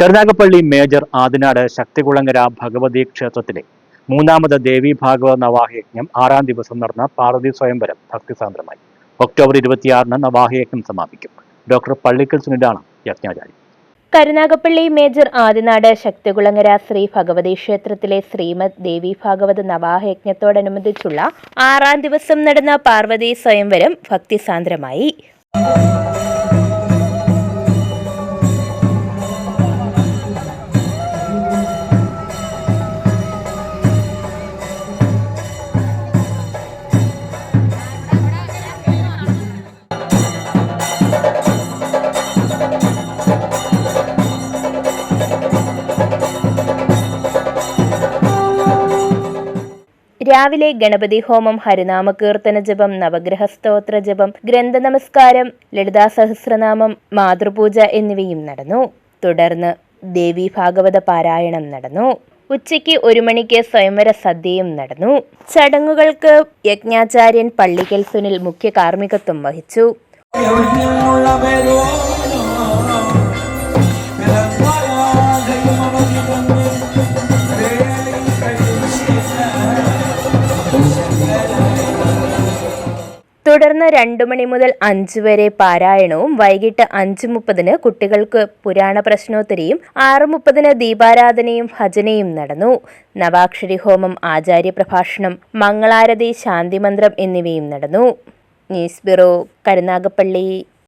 Karunagappally major Adinad Sakthikulangara Bhagavathi ക്ഷേത്രത്തിലെ മൂന്നാമത് ദേവി ഭാഗവത നവാഹയജ്ഞം ആറാം ദിവസം നടന്ന പാർവതി സ്വയംവരം ഭക്തിസാന്ദ്രമായി. ഒക്ടോബർ ഇരുപത്തിയാറിന് നവാഹയജ്ഞം സമാപിക്കും. ഡോക്ടർ പള്ളിക്കൽ സുനിലാണ് യജ്ഞാചാരി. കരുനാഗപ്പള്ളി മേജർ ആദിനാട് ശക്തികുളങ്ങര ശ്രീ ഭഗവതി ക്ഷേത്രത്തിലെ ശ്രീമദ് ദേവി ഭാഗവത നവാഹയജ്ഞത്തോടനുബന്ധിച്ചുള്ള ആറാം ദിവസം നടന്ന പാർവതി സ്വയംവരം ഭക്തിസാന്ദ്രമായി. രാവിലെ ഗണപതി ഹോമം ഹരിനാമ കീർത്തന ജപം നവഗ്രഹ സ്തോത്ര ജപം ഗ്രന്ഥ നമസ്കാരം ലളിതാ സഹസ്രനാമം മാതൃപൂജ എന്നിവയും നടന്നു. തുടർന്ന് ദേവി ഭാഗവത പാരായണം നടന്നു. ഉച്ചയ്ക്ക് ഒരു മണിക്ക് സ്വയംവര സദ്യയും നടന്നു. ചടങ്ങുകൾക്ക് യജ്ഞാചാര്യൻ പള്ളിക്കൽ സുനിൽ മുഖ്യ കാർമ്മികത്വം വഹിച്ചു. തുടർന്ന് രണ്ടു മണി മുതൽ അഞ്ചു വരെ പാരായണവും വൈകിട്ട് അഞ്ചു മുപ്പതിന് കുട്ടികൾക്ക് പുരാണ പ്രശ്നോത്തരിയും ആറു മുപ്പതിന് ദീപാരാധനയും ഭജനയും നടന്നു. നവാക്ഷരി ഹോമം ആചാര്യ പ്രഭാഷണം മംഗളാരതി ശാന്തിമന്ത്രം എന്നിവയും നടന്നു. News bureau Karunagappally.